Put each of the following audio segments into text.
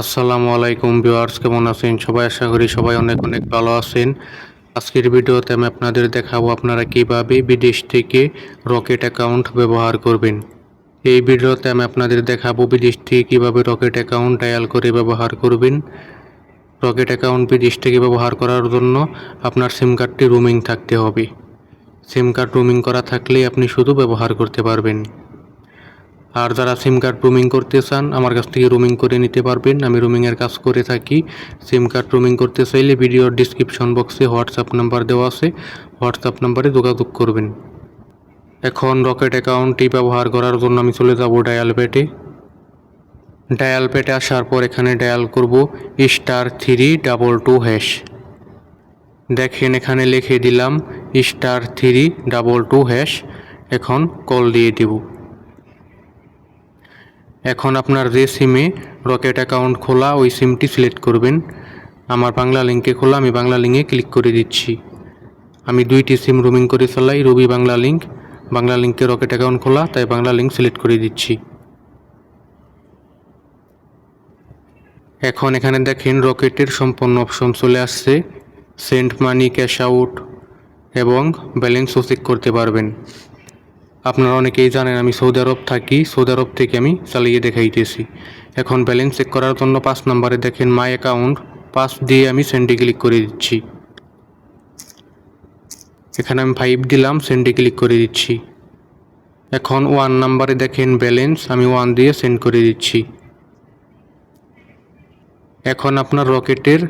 আসসালামু আলাইকুম ভিউয়ার্স, কেমন আছেন সবাই? আশা করি সবাই অনেক অনেক ভালো আছেন। আজকের ভিডিওতে আমি আপনাদের দেখাবো আপনারা কীভাবে বিদেশ থেকে রকেট অ্যাকাউন্ট ব্যবহার করবেন। এই ভিডিওতে আমি আপনাদের দেখাবো বিদেশ থেকে কীভাবে রকেট অ্যাকাউন্ট ডায়াল করে ব্যবহার করবেন। রকেট অ্যাকাউন্ট বিদেশ থেকে ব্যবহার করার জন্য আপনার সিম কার্ডটি রুমিং থাকতে হবে। সিম কার্ড রুমিং করা থাকলেই আপনি শুধু ব্যবহার করতে পারবেন। আর যারা সিম কার্ড রুমিং করতে চান, আমার কাছ থেকে রুমিং করে নিতে পারবেন। আমি রুমিংয়ের কাজ করে থাকি। সিম কার্ড রুমিং করতে চাইলে ভিডিওর ডিসক্রিপশন বক্সে হোয়াটসঅ্যাপ নাম্বার দেওয়া আছে। হোয়াটসঅ্যাপ নাম্বারে যোগাযোগ করবেন। এখন রকেট অ্যাকাউন্টটি ব্যবহার করার জন্য আমি চলে যাব ডায়াল পেটে ডায়াল পেটে আসার পর এখানে ডায়াল করব star three double two hash দেখেন এখানে লিখে দিলাম star three double two hash এখন কল দিয়ে দিব। এখন আপনার যে সিমে রকেট অ্যাকাউন্ট খোলা, ওই সিমটি সিলেক্ট করবেন। আমার বাংলা লিঙ্কে খোলা, আমি বাংলা লিঙ্কে ক্লিক করে দিচ্ছি। আমি দুইটি সিম রুমিং করে চালাই রবি বাংলা লিঙ্ক বাংলা লিঙ্কে রকেট অ্যাকাউন্ট খোলা, তাই বাংলা লিঙ্ক সিলেক্ট করে দিচ্ছি। এখন এখানে দেখেন রকেটের সম্পূর্ণ অপশন চলে আসছে। সেন্ট মানি ক্যাশ আউট এবং ব্যালেন্সও চেক করতে পারবেন। আপনারা অনেকেই জানেন আমি সৌদি আরব থাকি, সৌদি আরব থেকে আমি চালিয়ে দেখাইতেছি। এখন ব্যালেন্স চেক করার জন্য পাঁচ নম্বরে দেখেন মাই অ্যাকাউন্ট পাঁচ দিয়ে আমি সেন্ডে ক্লিক করে দিচ্ছি। এখানে আমি ফাইভ দিলাম সেন্ডে ক্লিক করে দিচ্ছি। এখন ওয়ান নাম্বারে দেখেন ব্যালেন্স আমি ওয়ান দিয়ে সেন্ড করে দিচ্ছি। এখন আপনার রকেটের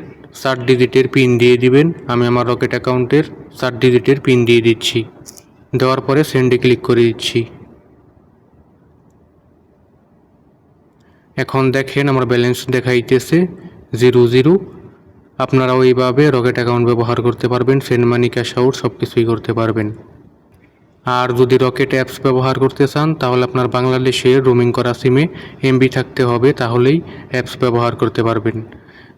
চার ডিজিটের পিন দিয়ে দিবেন, আমি আমার রকেট অ্যাকাউন্টের চার ডিজিটের পিন দিয়ে দিচ্ছি। দেওয়ার পরে সেন্ডে ক্লিক করে দিচ্ছি। এখন দেখেন আমার ব্যালেন্স দেখাইতেছে জিরো জিরো আপনারা ওইভাবে রকেট অ্যাকাউন্ট ব্যবহার করতে পারবেন সেন্ড মানি ক্যাশ আউট সব কিছুই করতে পারবেন। আর যদি রকেট অ্যাপস ব্যবহার করতে চান, তাহলে আপনার বাংলাদেশের রোমিং করা সিমে এমবি থাকতে হবে, তাহলেই অ্যাপস ব্যবহার করতে পারবেন।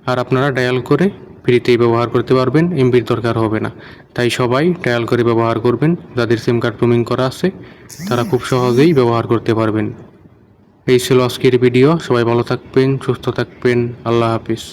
আর আপনারা ডায়াল করে ফ্রিতেই ব্যবহার করতে পারবেন এমবির দরকার হবে না। তাই সবাই ট্রায়াল করে ব্যবহার করবেন, যাদের সিম কার্ড প্রুমিং করা আছে, তারা খুব সহজেই ব্যবহার করতে পারবেন। এই ছিল আজকের ভিডিও, সবাই ভালো থাকবেন, সুস্থ থাকবেন, আল্লাহ হাফিজ।